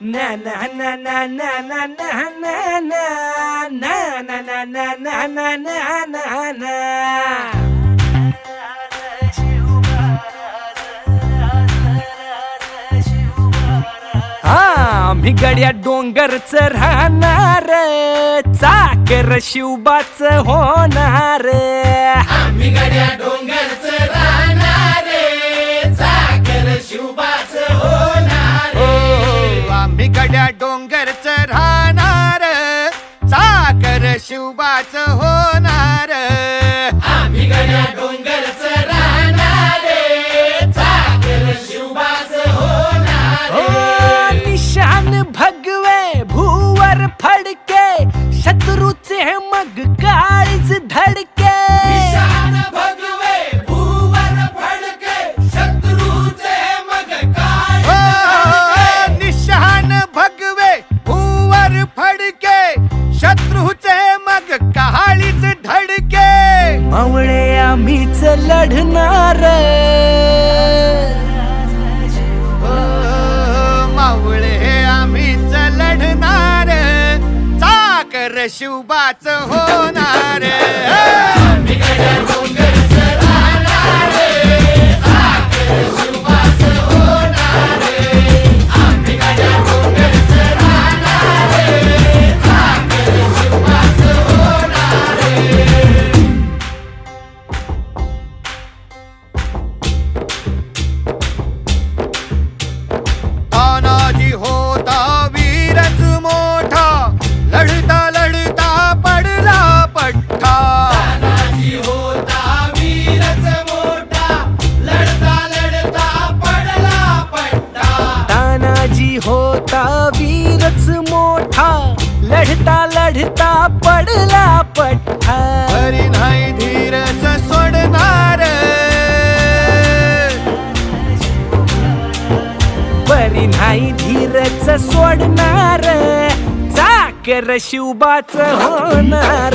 na na na na na na na na na na na na na na na na na na आम्ही मी गड्या डोंगरच राहणार चाकर शिवबाच होणार. आम्ही गड्या डोंगरच राहणार. चाकर शिवबाच होणार. हो, आम्ही गड्या डोंगरच राहणार. चाकर शिवबाच होणार. आम्ही गड्या डोंगरच राहणार. चाकर शिवबाच होणार. ओ निशान भगवे भूवर फडके आग काळीच धडके. भगवे हो, शत्रूचे मग काळीच धडके. मावळे आम्हीच लढणार Siu ba. लढता लढता पडला पठ्ठा नाही धीरच सोडणार. बरी नाही धीरच सोडणार. चाकर शिवबाच होणार.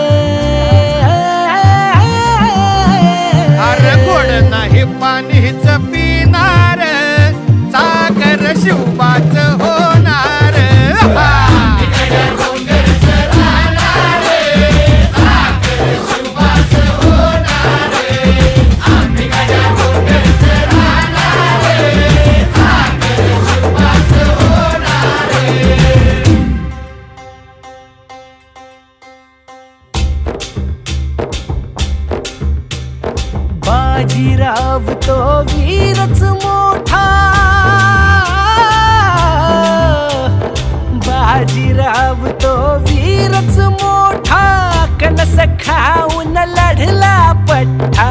बाजीराव तो वीरच मोठा. बाजीराव तो वीरच मोठा. कनस खाऊन लढला पठ्ठा.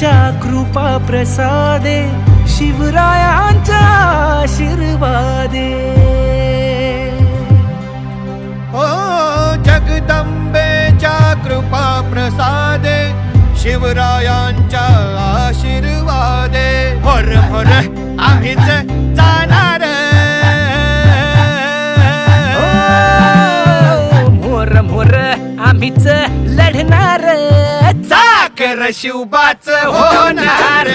जगदंबेच्या कृपा प्रसादे शिवरायांचा दे ओ जगदंबेच्या कृपा प्रसादे शिवरायांच्या आशीर्वादे. होर होर आम्हीच शिवबाच होणार.